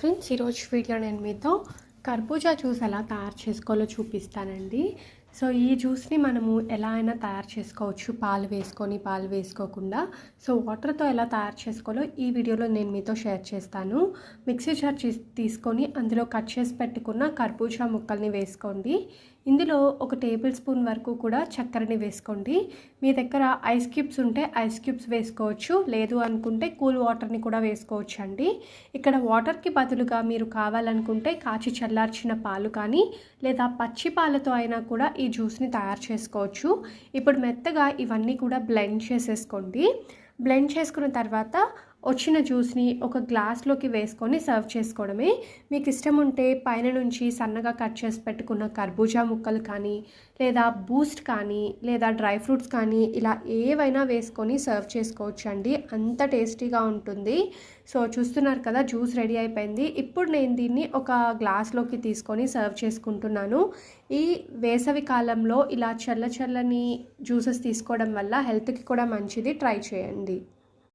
Friends ఈరోజు video నేను మీతో కర్బూజా జ్యూస్ ఎలా తయారు చేసుకోవాలో చూపిస్తానండి. సో ఈ జ్యూస్ని మనము ఎలా అయినా తయారు చేసుకోవచ్చు. పాలు వేసుకొని పాలు వేసుకోకుండా. సో వాటర్తో ఎలా తయారు చేసుకోవాలో ఈ వీడియోలో నేను మీతో షేర్ చేస్తాను. మిక్సీ జార్ తీసుకొని అందులో కట్ చేసి పెట్టుకున్న కర్బూజా ముక్కల్ని వేసుకోండి. ఇందులో ఒక టేబుల్ స్పూన్ వరకు కూడా చక్కెరని వేసుకోండి. మీ దగ్గర ఐస్ క్యూబ్స్ ఉంటే ఐస్ క్యూబ్స్ వేసుకోవచ్చు. లేదు అనుకుంటే కూల్ వాటర్ని కూడా వేసుకోవచ్చు అండి ఇక్కడ వాటర్కి బదులుగా మీరు కావాలనుకుంటే కాచి చల్లార్చిన పాలు కానీ లేదా పచ్చి పాలతో అయినా కూడా ఈ జ్యూస్ని తయారు చేసుకోవచ్చు. ఇప్పుడు మెత్తగా ఇవన్నీ కూడా బ్లెండ్ చేసేసుకోండి. బ్లెండ్ చేసుకున్న తర్వాత వచ్చిన జ్యూస్ని ఒక గ్లాస్లోకి వేసుకొని సర్వ్ చేసుకోవడమే. మీకు ఇష్టం ఉంటే పైన నుంచి సన్నగా కట్ చేసి పెట్టుకున్న కర్బూజా ముక్కలు కానీ లేదా బూస్ట్ కానీ లేదా డ్రై ఫ్రూట్స్ కానీ ఇలా ఏవైనా వేసుకొని సర్వ్ చేసుకోవచ్చు అండి. అంత టేస్టీగా ఉంటుంది. సో చూస్తున్నారు కదా జ్యూస్ రెడీ అయిపోయింది. ఇప్పుడు నేను దీన్ని ఒక గ్లాస్లోకి తీసుకొని సర్వ్ చేసుకుంటున్నాను. ఈ వేసవి కాలంలో ఇలా చల్ల చల్లని జ్యూసెస్ తీసుకోవడం వల్ల హెల్త్కి కూడా మంచిది. ట్రై చేయండి.